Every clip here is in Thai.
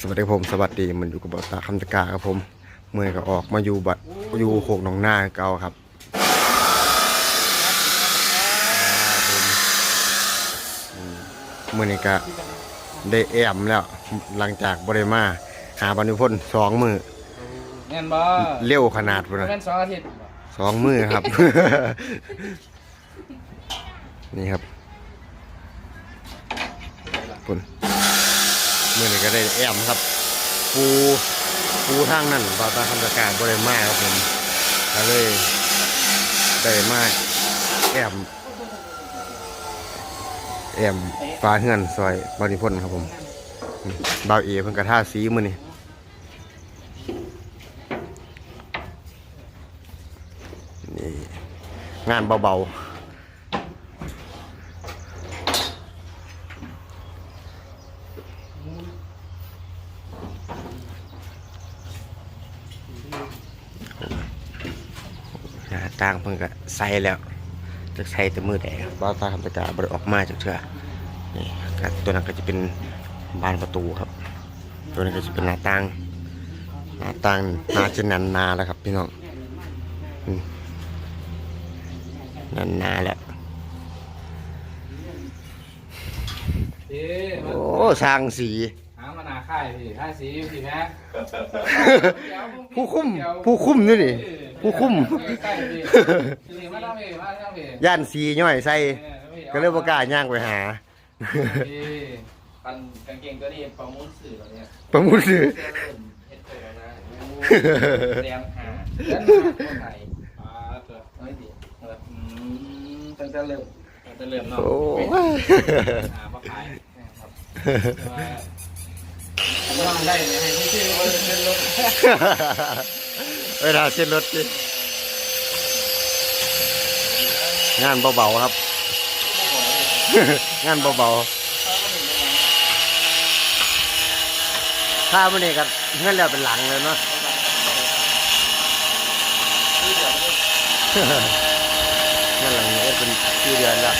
สวัสดีครับผมสวัสดีมันอยู่กับบ่าวตาคำตะกาครับผมเมื่อก็ออกมาอยู่บัดอยู่โคกหนองนาเก่าครับผมอืมมื่อนี้ก็ได้แอมแล้วหลังจากบริมาหาบรรพุพนสองมือเงินบ่เร็วขนาดพุ่นเงินะนสองอาทิตย์สองมือครับ นี่ครับปุ่น มื่อนี้ก็ได้แอมครับ ปูปูทางนั่นบาตาคำตะการบริมาครับผมก็เลยได้มาแอมแอมฟ้าเฮือนซอยบริพนครับผมอืมบ่าวเอเพิ่งกระท่าสีมือนี่นี่ งานเบาๆาต่างเพิ่งก็ใส่แล้วจะใส่แต่มือแดงบ่าวตาคำตะการบริออกมาจากเชื่อนี่ก็ตัวนั้นก็จะเป็นบานประตูครับ ตัวนี้ก็จะเป็นหน้าต่างหน้าต่างหน้าจะนันนาแล้วครับพี่น้องอืมนันนาแล้วพี่โอ้สร้างสีหามาหนาค่ายพี่ค่ายสีพี่แพ้ผู้คุ้มผู้คุ้มนี่นี่ ผู้คุ้มใกล้พี่พี่มาต้องพี่มาต้องพี่ย่านสีย่อยใส่ก็เลยบ่กล้าย่างไปหาพี่ปันกางเกงตัวนี้ประมูลสื่อแล้วเนี่ยประมุนซื้อเสื้อเริ่มเฮ็ดตัวแล้วนะแดงหาแดงหาคนไหนอ่าตัวน้อยดีอืมตั้งแต่เริ่มตั้งแต่เริ่มเนาะโอ้ยหามาขายนะครับแต่ว่าได้ไหมให้ที่ชื่อว่าเป็นรถ เวลาเส้นรถสิงานเบาๆครับ งานเบาๆถ้ามันนี่ก็เงินแล้วเป็นหลังเลยเนาะเงินหลังนี้เป็นสี่เดือนแล้ว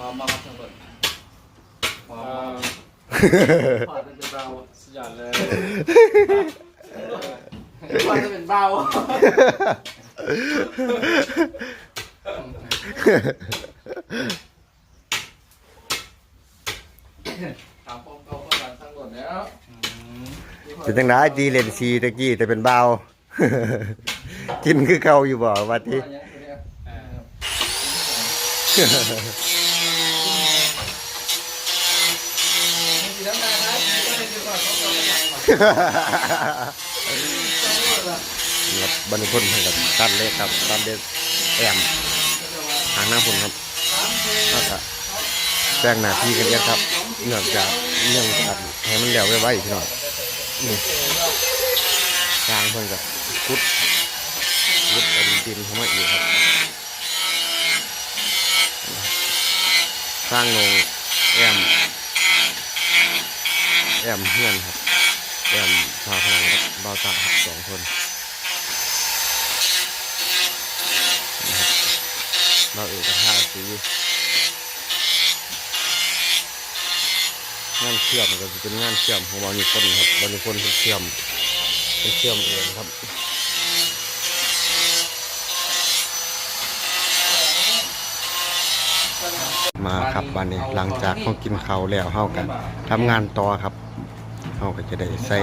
หอมมาครับทั้งหมดหอมพอจะเป็นเบาสุดยอดเลยพอจะเป็นเบา ถามผมเขาคนละทั้งหมดแล้วเป็นจังไดดีเลนซีตะกี้แต่เป็นเบากินคือเก่าอยู่บ่วัดที่ ครับบรรพุนกับตันเล็กครับตันเล็กแอมทางหน้าพุ่นครับแล้วก็แจ้งหน้าที่กันเองครับเนื่องจากเนื่องจากให้มันแล้วไว้ไว้พี่น้องนี่กลางเพิ่นกับพุดพุดเอาดินเข้ามาอีกครับสร้างลงแอมแอมเฮือนครับ แอมพาพลังกับเบาตาครับสองคนเราเอกท่าสีงานเชื่อมก็จะเป็นงานเชื่อมของบางคนครับบางคนเป็นเชื่อมเป็นเชื่อมเองครับมาครับวันนี้หลังจากเขากินข้าวแล้วเข้ากันทำงานต่อครับ เขาก็จะได้ใส่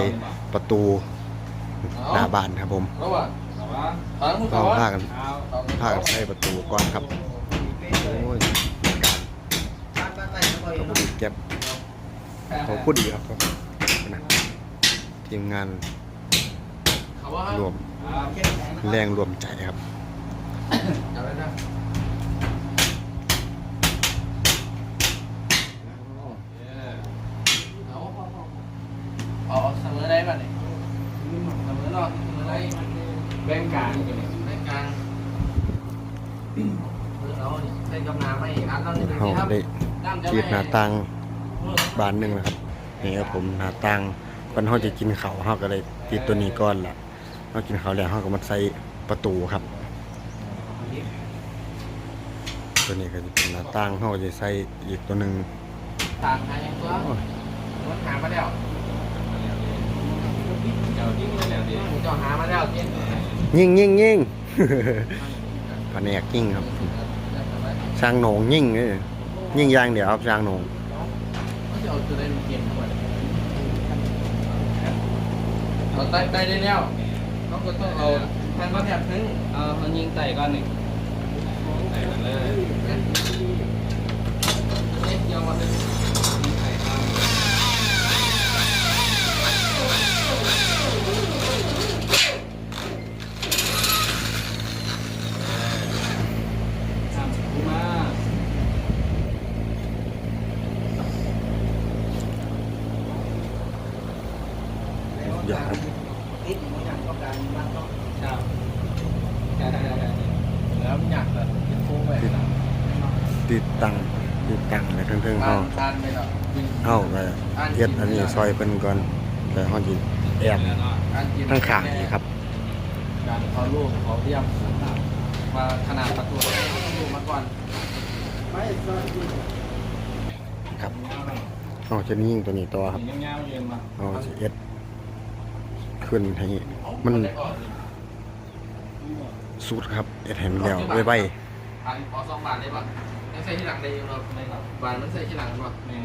ประตูหน้าบ้านครับผมระหว่างทางผู้เราพากันพากันใส่ประตูก่อนครับโอ้ยการเก็บเขาพูดดีครับทีมงานรวมแรงรวมใจครับ เอาเสมอได้ป่ะเนี่ยเสมอเนาะเสมอได้แบ่งกลางแบ่งกลาง เราได้กำนาไม่อันเราเขาครับได้กรีดหน้าต่างบานหนึ่งนะครับนี่ครับผมหน้าต่างวันเฮาจะกินข้าวเฮาก็เลยติดตัวนี้ก่อนล่ะเฮากินข้าวแล้วเฮาก็มาใส่ประตูครับ ตัวนี้ก็จะเป็นหน้าต่างเฮาจะใส่อีกตัวหนึงต่างหาอย่างตัวโอ้ยรถหามาแล้วเจ้าดิ้งแล้วดิเจ้าหามาแล้วเจ๊ยิงยิงยิง แผนกยิ่งครับ ช่างโหนงยิ่งเลยยิ่งยางเดี๋ยวครับช่างโหนงเอาใต้ใต้ได้แล้วเขาก็ต้องเอาทางก็แถบนึงเอาเอายิงไต่ก่อนหนึ่ง เดี๋ยวครับติดมันอยากต้องการบ้านต้องครับได้ได้ได้ได้แล้วมันอยากแบบโค้งติดตังติดตั้งเลยทั้งๆบ้าเฮานบ้านไปแล้วเฮ็ดอันนี้ซอยเพิ่นก่อนแล้วเฮาสิแอบทั้งขางนี่ครับการเขาลูกเขาเรียมว่าขนาดประตูต้องดูมาก่อนครับเฮาจะยิงตัวนี้ต่อครับเงาๆเย็นมา เฮาสิเอ็ดขึ้นให้มันสุดครับเอ็ดให้มันแล้วไวพันขอสองบาทได้ปะไม่ใส่ที่หลังได้ยังเราไม่ครับบาทมันใส่ที่หลังปะแม่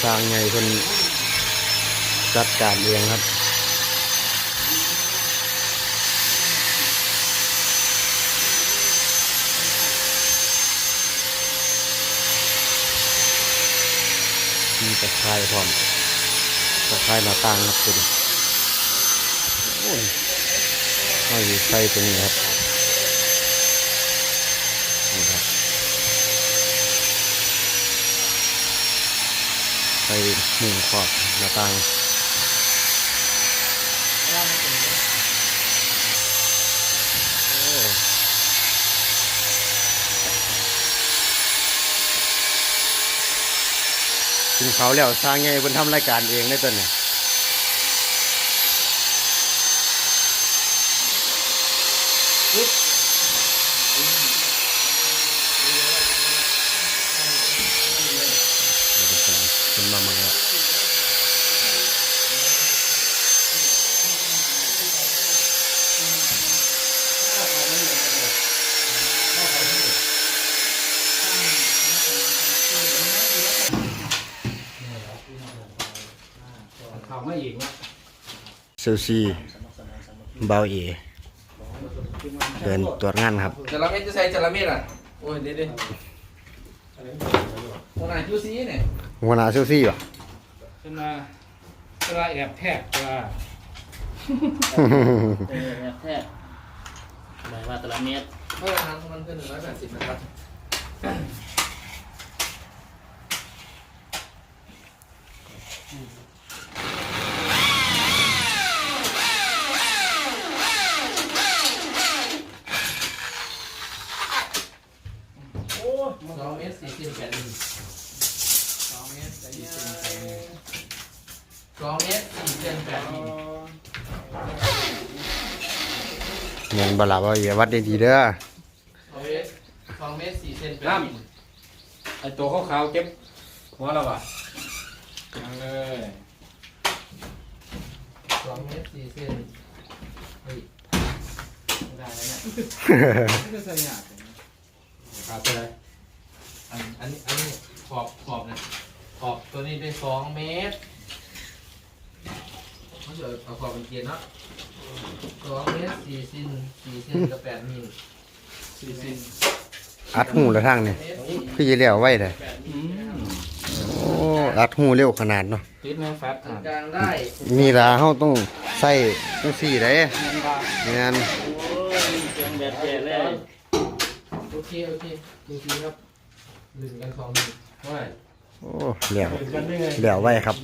ๆสร้างใหญ่เพิ่นจัดการเองครับ มีตะไคร้พร้อมตะไคร้หน้าต่างครับคุณโอ้ยเอาอยู่ใส่ตัวนี้ครับนี่ครับไส่หมุงขอบหน้าต่างโอ้กิน เขาแล้วสร้างไงบนทำรายการเองได้ตัวเนี่ยเป็นมาเมืองแล้ว เขาไม่อีกนะ เซลซีเบาเอเดินตรวจงานครับจระเม็ดจะใส่จระเม็ดอะโอ้ยเด็ดเด็ดคนไหนจูซีเนี่ยหัวหน้าเซลซีป่ะขึ้นมาขึ้นมาแอบแทกว่าเออแท้หมายว่าแต่ละเม็ดเมื่อทางมันคือหนึ่งร้อยแปดสิบนะครับสองเมตรสี่สิบแปดมิลสองเมตรสี่สิบแปดมิลสองเมตรสี่สิบแปดมิล เงิ นบลาเบาเอวัดได้ดีเด้อสองเมตรสองเมตรสี่เซนแปดมิลไอตัวขาวๆเก็บหัวเราอะเอาเลยสองเมตรสี่เซนเฮ้ยไม่ได้แล้วเนี่ยไม่ได้ใส่หยาขาดไปเลยอันอันนี้อันนี้ขอบขอบนะขอบตัวนี้ได้สองเมตรเขาจะเอาขอบเป็นเกียร์เนาะ สองเมตรสี่เซนสี่เซนกับแปดมิลสี่สิบอัดหูแล้วทางเนี่ยเมตรสี่คือจะเลี้ยวไว้เลยอืมโอ้อัดหูเร็วขนาดเนาะติดไหมแฟตตรงอะกลางได้นี่ล่ะเฮาต้องใส่จังซี่เด้เงินบาทแม่นโอ้ยเสียงแบบแก่เลยโอเคโอเคดูทีครับลึงกันสองมิลเฮ้ยโอ้เลี้ยวเป็นกันได้ไงเลี้ยวไว้ครับ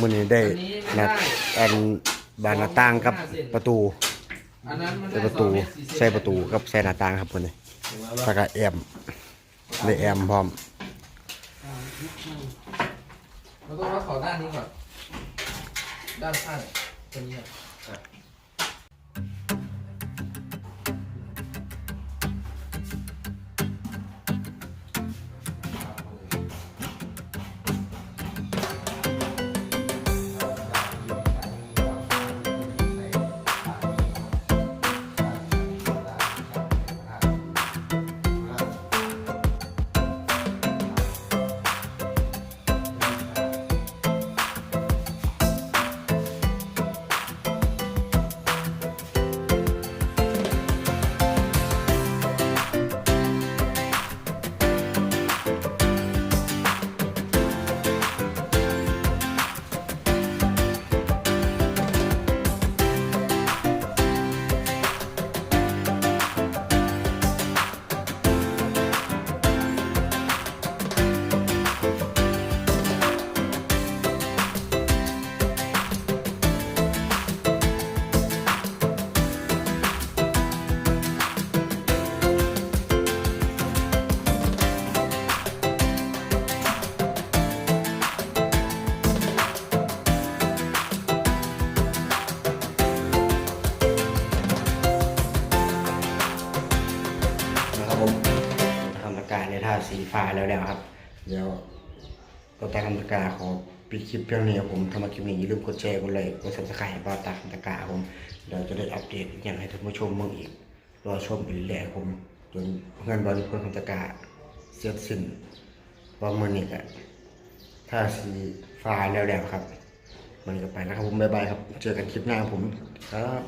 มื้อนี้ได้อันนี้ไม่นัดได้อัน บานหน้าต่างกับประตูอันนั้นมันใส่ประตูใส่ประตูกับใส่หน้าต่างครับคนนี้แล้วก็แอมในแอมพร้อมเราต้องวัดขอด้านนี้ก่อน ด้านข้างตัวนี้อะาสีฟ้าแล้วแล้วครับ เดี๋ยวก็ตาทำตะการขอปิดคลิปเพียงนี้ครับผมถ้ามาคลิปนี้อย่าลืมกดแชร์กดไลค์กดซับสไครต์ให้ป้าตาทำตะการครับผมเดี๋ยวจะได้อัปเดตอย่างให้ท่านผู้ชมเมืองอีกรอชมไปเรื่อยๆครับผมจนเพื่อนบริพนทำตะกาเสร็จสิ้นว่ามือนี้ก็ท่าสีฟ้าแล้วแล้วครับ มันก็ไปแล้วครับผมบ๊ายบายครับ เจอกันคลิปหน้าผมครับ